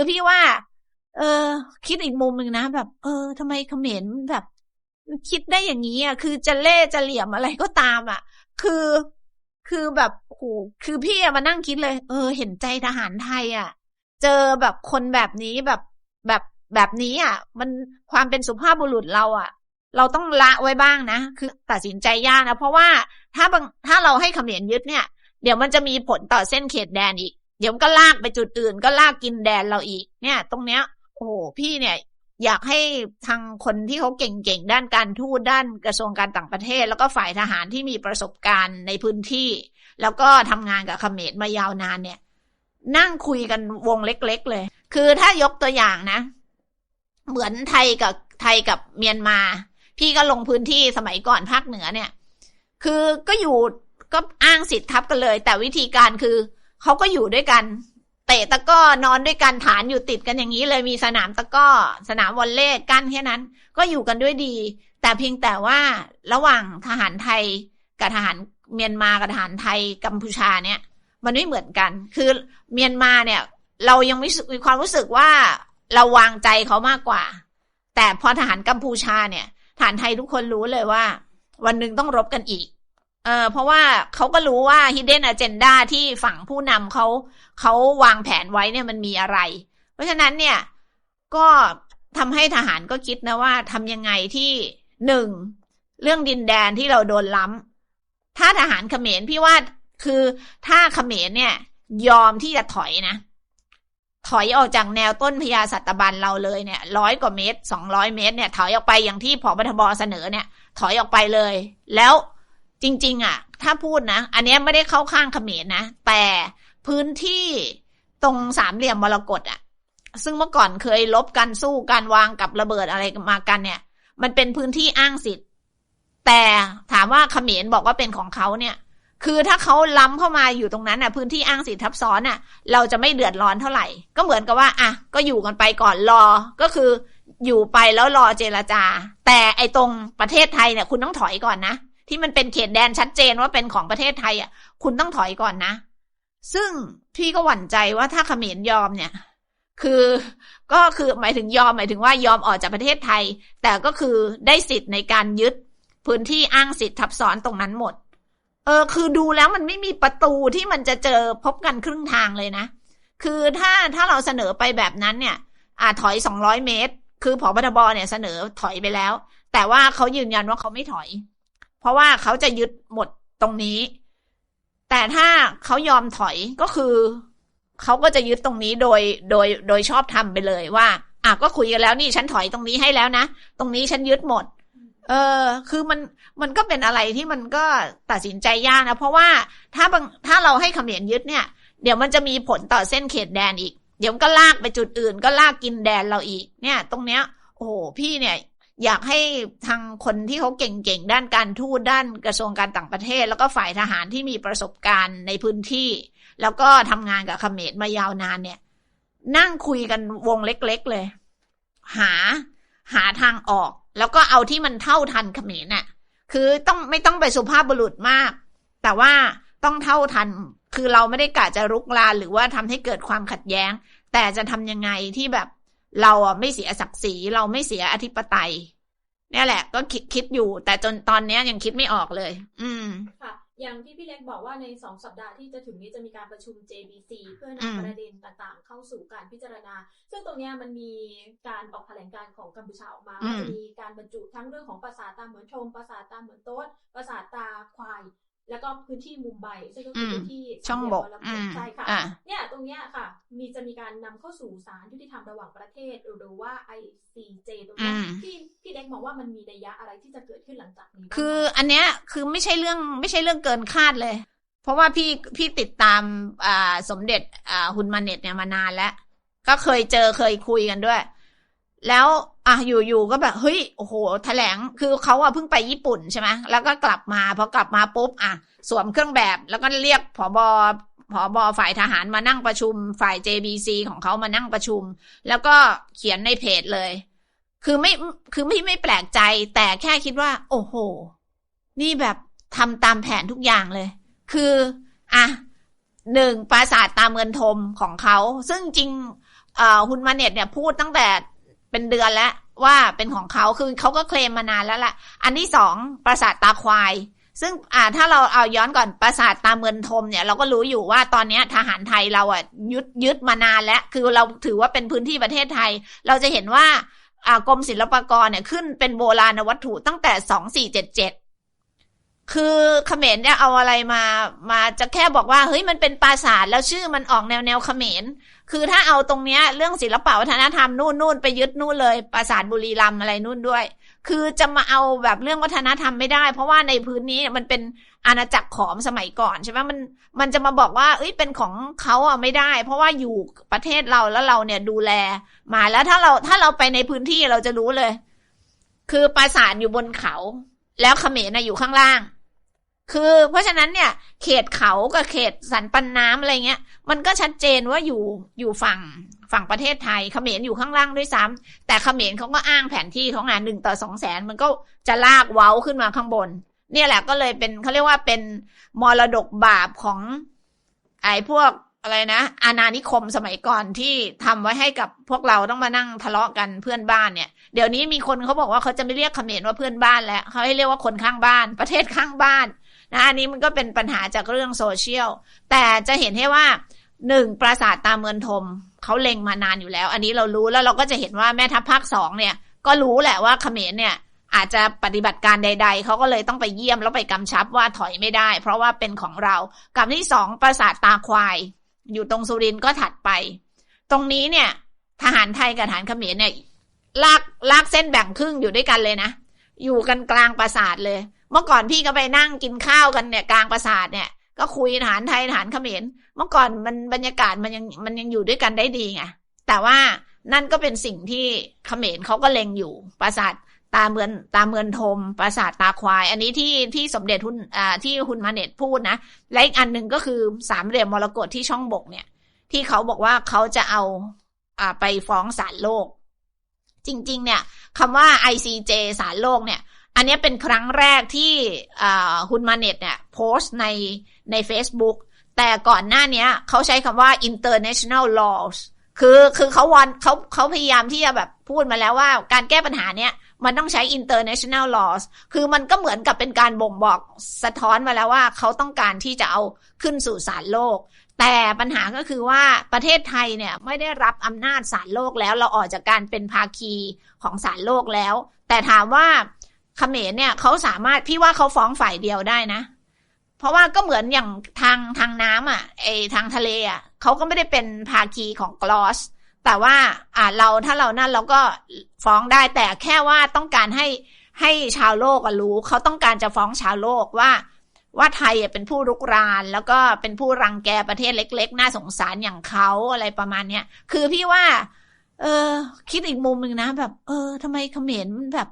คือพี่ว่า เออ คิดอีกมุมหนึ่งนะแบบ เออทำไมเขมรแบบ คิดได้อย่างนี้อะ คือจะเล่จะเหลี่ยมอะไรก็ตาม อะ คือ คือแบบโหคือพี่มานั่งคิดเลย เออ เห็นใจทหารไทย อะ เจอแบบคนแบบนี้แบบแบบแบบนี้อะ มันความเป็นสุภาพบุรุษเราอะ เราต้องละไว้บ้างนะ คือตัดสินใจยากนะ เพราะว่าถ้าบางถ้าเราให้เขมรยึดเนี่ย เดี๋ยวมันจะมีผลต่อเส้นเขตแดนอีก เดี๋ยวก็ลากไปจุดอื่น ก็ลากกินแดนเราอีก เนี่ย ตรงเนี้ย โอ้โหพี่เนี่ย อยากให้ทางคนที่เขาเก่งๆด้านการทูตด้านกระทรวงการต่างประเทศ แล้วก็ฝ่ายทหารที่มีประสบการณ์ในพื้นที่ แล้วก็ทำงานกับเขมรมายาวนานเนี่ย นั่งคุยกันวงเล็ก ๆ เลย คือถ้ายกตัวอย่างนะ เหมือนไทยกับไทยกับเมียนมา พี่ก็ลงพื้นที่สมัยก่อนภาคเหนือเนี่ย คือก็อยู่ก็อ้างสิทธิ์ทับกันเลย แต่วิธีการคือ เขาก็อยู่ด้วยกันเตะตะก้อนอนด้วยกันฐานอยู่ติดกันอย่างนี้เลยมีสนามตะก้อ สนามวอลเล่กั้นแค่นั้น ก็อยู่กันด้วยดี แต่เพียงแต่ว่าระหว่างทหารไทยกับทหารเมียนมากับทหารไทยกัมพูชาเนี่ย มันไม่เหมือนกัน คือเมียนมาเนี่ย เรายังม่มีความรู้สึกว่าเราวางใจเขามากกว่า แต่พอทหารกัมพูชาเนี่ยทหารไทยทุกคนรู้เลยว่า วันหนึ่งต้องรบกันอีก เออเพราะว่าเขาก็รู้ว่า hidden agenda ที่ฝั่งผู้นำเขาเขาวางแผนไว้เนี่ยมันมีอะไร เพราะฉะนั้นเนี่ย ก็ทำให้ทหารก็คิดนะว่าทำยังไงที่หนึ่งเรื่องดินแดนที่เราโดนล้ำถ้าทหารเขมรพี่ว่าคือถ้าเขมรเนี่ย ยอมที่จะถอยนะ ถอยออกจากแนวต้นพญาสัตบันเราเลยเนี่ยร้อยกว่าเมตรสองร้อยเมตรเนี่ย ถอยออกไปอย่างที่ผอบทบเสนอเนี่ย ถอยออกไปเลย แล้ว จริง ๆ อะ ถ้าพูดนะ อันนี้ไม่ได้เข้าข้างเขมรนะ แต่พื้นที่ตรงสามเหลี่ยมมรกตอะ ซึ่งเมื่อก่อนเคยลบกันสู้การวางกับระเบิดอะไรมากันเนี่ย มันเป็นพื้นที่อ้างสิทธิ์ แต่ถามว่าเขมรบอกว่าเป็นของเขาเนี่ย คือถ้าเขาล้ำเข้ามาอยู่ตรงนั้นน่ะ พื้นที่อ้างสิทธิ์ทับซ้อนน่ะ เราจะไม่เดือดร้อนเท่าไหร่ ก็เหมือนกับว่า อะ ก็อยู่กันไปก่อนรอ ก็คืออยู่ไปแล้วรอเจรจา แต่ไอตรงประเทศไทยเนี่ย คุณต้องถอยก่อนนะ ที่มันเป็นเขตแดนชัดเจนว่าเป็นของประเทศไทยอะ คุณต้องถอยก่อนนะ ซึ่งพี่ก็หวั่นใจว่าถ้าเขมรยอมเนี่ย คือก็คือหมายถึงยอมหมายถึงว่ายอมออกจากประเทศไทย แต่ก็คือได้สิทธิ์ในการยึดพื้นที่อ้างสิทธิ์ทับซ้อนตรงนั้นหมด เออ คือดูแล้วมันไม่มีประตูที่มันจะเจอพบกันครึ่งทางเลยนะ คือถ้าถ้าเราเสนอไปแบบนั้นเนี่ย อาถอยสองร้อยเมตร คือผอบทบเนี่ยเสนอถอยไปแล้ว แต่ว่าเขายืนยันว่าเขาไม่ถอย เพราะว่าเขาจะยึดหมดตรงนี้ แต่ถ้าเขายอมถอยก็คือเขาก็จะยึดตรงนี้โดยโดยโดยชอบทำไปเลยว่าอะก็คุยกันแล้วนี่ฉันถอยตรงนี้ให้แล้วนะ ตรงนี้ฉันยึดหมด เออ คือมันมันก็เป็นอะไรที่มันก็ตัดสินใจยากนะ เพราะว่าถ้าบางถ้าเราให้เขมรยึดเนี่ย เดี๋ยวมันจะมีผลต่อเส้นเขตแดนอีก เดี๋ยวก็ลากไปจุดอื่น ก็ลากกินแดนเราอีก เนี่ย ตรงเนี้ย โอ้โหพี่เนี่ย อยากให้ทางคนที่เขาเก่งๆ ด้านการทูตด้านกระทรวงการต่างประเทศ แล้วก็ฝ่ายทหารที่มีประสบการณ์ในพื้นที่ แล้วก็ทำงานกับเขมรมายาวนานเนี่ย นั่งคุยกันวงเล็กๆเลย หาหาทางออก แล้วก็เอาที่มันเท่าทันเขมรน่ะ คือต้องไม่ต้องไปสุภาพบุรุษมาก แต่ว่าต้องเท่าทัน คือเราไม่ได้กะจะรุกรานหรือว่าทำให้เกิดความขัดแย้ง แต่จะทำยังไงที่แบบ เราอะไม่เสียศักดิ์ศรีเราไม่เสียอธิปไตย เนี่ยแหละ ก็คิดคิดอยู่ แต่จนตอนเนี้ยยังคิดไม่ออกเลย อืมค่ะอย่างที่พี่เล็กบอกว่าในสองสัปดาห์ที่จะถึงนี้จะมีการประชุม JBC เพื่ออืมนำประเด็นต่างๆ เข้าสู่การพิจารณา ซึ่งตรงเนี้ยมันมีการออกแถลงการณ์ของกัมพูชาออกมาอืมว่าจะมีการบรรจุทั้งเรื่องของปราสาทตาเหมือนชมปราสาทตาเหมือนโต๊ดปราสาทตาควาย แล้วก็พื้นที่มุมไบซึ่งก็คือพื้นที่ช่องบกสามเหอืลี่ยมมใช่ค่ะอ่าเนี่ยตรงเนี้ยค่ะ มีจะมีการนำเข้าสู่ศาลยุติธรรมระหว่างประเทศหรือว่า ICJ ตรงเนี้ยอืมพี่พี่เล็กมองว่ามันมีนัยยะอะไรที่จะเกิดขึ้นหลังจากนี้บ้างคือคะอันเนี้ยคือไม่ใช่เรื่องไม่ใช่เรื่องเกินคาดเลย เพราะว่าพี่พี่ติดตามอ่าสมเด็จอ่าฮุนมาเน็ตเนี่ยมานานแล้ว ก็เคยเจอเคยคุยกันด้วย แล้ว อะอยู่ๆก็แบบเฮ้ยโอ้โหแถลงคือเขาอะเพิ่งไปญี่ปุ่นใช่ไหมแล้วก็กลับมาพอกลับมาปุ๊บอะสวมเครื่องแบบ แล้วก็เรียกผอบอผอบอฝ่ายทหารมานั่งประชุมฝ่าย JBC ของเขามานั่งประชุม แล้วก็เขียนในเพจเลย คือไม่คือไม่ไม่แปลกใจ แต่แค่คิดว่า โอ้โห นี่แบบทำตามแผนทุกอย่างเลย คืออะหนึ่งปราสาทตามเงินทมของเขา ซึ่งจริงอ่อฮุนมาเน็ตเนี่ยพูดตั้งแต่ เป็นเดือนแล้วว่าเป็นของเขาคือเขาก็เคลมมานานแล้วแหละอันที่สองปราสาทตาควาย ซึ่งอ่าถ้าเราเอาย้อนก่อนปราสาทตาเมือนทมเนี่ย เราก็รู้อยู่ว่าตอนนี้ทหารไทยเราอะยึดยึดมานานแล้ว คือเราถือว่าเป็นพื้นที่ประเทศไทย เราจะเห็นว่าอ่ากรมศิลปากรเนี่ยขึ้นเป็นโบราณวัตถุตั้งแต่สองสี่เจ็ดเจ็ด คือเขมรเนี่ยเอาอะไรมามาจะแค่บอกว่าเฮ้ยมันเป็นปราสาทแล้วชื่อมันออกแนวแนวเขมร คือถ้าเอาตรงเนี้ยเรื่องศิลปวัฒนธรรมนู่นนู่นไปยึดนู่นเลยปราสาทบุรีรัมอะไรนู่นด้วย คือจะมาเอาแบบเรื่องวัฒนธรรมไม่ได้ เพราะว่าในพื้นนี้มันเป็นอาณาจักรขอมสมัยก่อนใช่ไหมมันมันจะมาบอกว่า เอ้ยเป็นของเขาอะไม่ได้ เพราะว่าอยู่ประเทศเราแล้วเราเนี่ยดูแลมาแล้วถ้าเราถ้าเราไปในพื้นที่เราจะรู้เลย คือปราสาทอยู่บนเขาแล้วเขมรนะอยู่ข้างล่าง คือเพราะฉะนั้นเนี่ย เขตเขากับเขตสันปันน้ำอะไรเงี้ย มันก็ชัดเจนว่าอยู่อยู่ฝั่งฝั่งประเทศไทยเขมรอยู่ข้างล่างด้วยซ้ำแต่เขมรเขาก็อ้างแผนที่ของงานหนึ่งต่อสองแสนมันก็จะลากเว้าขึ้นมาข้างบน เนี่ยแหละก็เลยเป็นเขาเรียกว่าเป็นมรดกบาปของไอ้พวกอะไรนะอาณานิคมสมัยก่อนที่ทำไว้ให้กับพวกเราต้องมานั่งทะเลาะกันเพื่อนบ้านเนี่ยเดี๋ยวนี้มีคนเขาบอกว่าเขาจะไม่เรียกเขมรว่าเพื่อนบ้านแล้วเขาให้เรียกว่าคนข้างบ้าน ประเทศข้างบ้าน นะอันนี้มันก็เป็นปัญหาจากเรื่องโซเชียล แต่จะเห็นให้ว่าหนึ่งปราสาทตาเมือนทมเขาเล็งมานานอยู่แล้ว อันนี้เรารู้แล้วเราก็จะเห็นว่าแม่ทัพภาคสองเนี่ย ก็รู้แหละว่าเขมรเนี่ยอาจจะปฏิบัติการใด ๆ เขาก็เลยต้องไปเยี่ยมแล้วไปกำชับว่าถอยไม่ได้ เพราะว่าเป็นของเรา กับที่สองปราสาทตาควาย อยู่ตรงสุรินทร์ก็ถัดไป ตรงนี้เนี่ย ทหารไทยกับทหารเขมรเนี่ยลากลากเส้นแบ่งครึ่งอยู่ด้วยกันเลยนะ อยู่กันกลางปราสาทเลย เมื่อก่อนพี่ก็ไปนั่งกินข้าวกันเนี่ยกลางปราสาทเนี่ย ก็คุยทหารไทยทหารเขมร เมื่อก่อนมันบรรยากาศมันยังมันยังอยู่ด้วยกันได้ดีไงแต่ว่านั่นก็เป็นสิ่งที่เขมรเขาก็เล็งอยู่ปราสาทตาเมือนตาเมือนทมปราสาทตาควาย อันนี้ที่ที่สมเด็จทุนอ่าที่ฮุนมาเน็ตพูดนะ และอีกอันหนึ่งก็คือสามเหลี่ยมมรกตที่ช่องบกเนี่ย ที่เขาบอกว่าเขาจะเอาอ่าไปฟ้องศาลโลก จริง ๆ เนี่ยคำว่า ICJ ศาลโลกเนี่ย อันนี้เป็นครั้งแรกที่ฮุนมาเน็ตเนี่ยโพสต์ในใน Facebook แต่ก่อนหน้านี้เขาใช้คำว่า international laws คือคือเขาวันเขาเขาพยายามที่จะแบบพูดมาแล้วว่า การแก้ปัญหาเนี้ยมันต้องใช้ international laws คือมันก็เหมือนกับเป็นการบ่งบอกสะท้อนมาแล้วว่าเขาต้องการที่จะเอาขึ้นสู่ศาลโลก แต่ปัญหาก็คือว่าประเทศไทยเนี่ยไม่ได้รับอำนาจศาลโลกแล้วเราออกจากการเป็นภาคีของศาลโลกแล้ว แต่ถามว่า เขมรเนี่ยเขาสามารถพี่ว่าเขาฟ้องฝ่ายเดียวได้นะ เพราะว่าก็เหมือนอย่างทางทางน้ำอะไอทางทะเลอะเขาก็ไม่ได้เป็นภาคีของกลอสแต่ว่าอ่าเราถ้าเรานั่นเราก็ฟ้องได้แต่แค่ว่าต้องการให้ให้ชาวโลกรู้เขาต้องการจะฟ้องชาวโลกว่า ว่าไทยเป็นผู้รุกราน แล้วก็เป็นผู้รังแกประเทศเล็ก ๆ น่าสงสารอย่างเขาอะไรประมาณเนี้ยคือพี่ว่า เออ คิดอีกมุมหนึ่งนะแบบ เออทำไมเขมรมันแบบ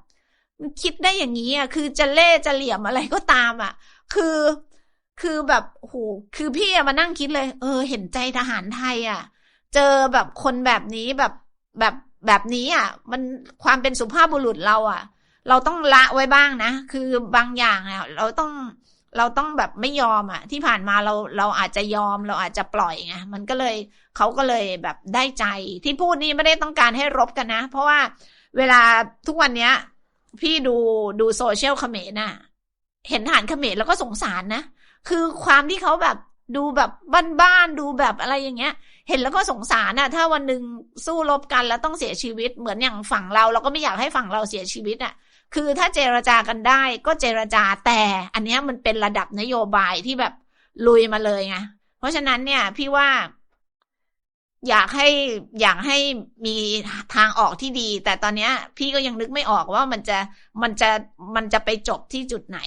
คิดได้อย่างนี้อะคือจะเล่จะเหลี่ยมอะไรก็ตามอะ คือคือแบบโหคือพี่มานั่งคิดเลย เออ เห็นใจทหารไทย อะ เจอแบบคนแบบนี้แบบแบบแบบนี้อะ มันความเป็นสุภาพบุรุษเราอะ เราต้องละไว้บ้างนะ คือบางอย่างอะเราต้องเราต้องแบบไม่ยอมอะ ที่ผ่านมาเราเราอาจจะยอมเราอาจจะปล่อยไงมันก็เลยเขาก็เลยแบบได้ใจที่พูดนี่ไม่ได้ต้องการให้รบกันนะ เพราะว่าเวลาทุกวันเนี้ย พี่ดูดูโซเชียลเขมรน่ะ เห็นทหารเขมรแล้วก็สงสารนะ คือความที่เขาแบบดูแบบบ้านๆดูแบบอะไรอย่างเงี้ย เห็นแล้วก็สงสารน่ะ ถ้าวันหนึ่งสู้รบกันแล้วต้องเสียชีวิตเหมือนอย่างฝั่งเรา เราก็ไม่อยากให้ฝั่งเราเสียชีวิตอะ คือถ้าเจรจากันได้ก็เจรจาแต่อันนี้มันเป็นระดับนโยบายที่แบบลุยมาเลยไงเพราะฉะนั้นเนี่ยพี่ว่า อยากให้อยากให้มีทางออกที่ดี แต่ตอนนี้พี่ก็ยังนึกไม่ออกว่ามันจะมันจะมันจะไปจบที่จุดไหน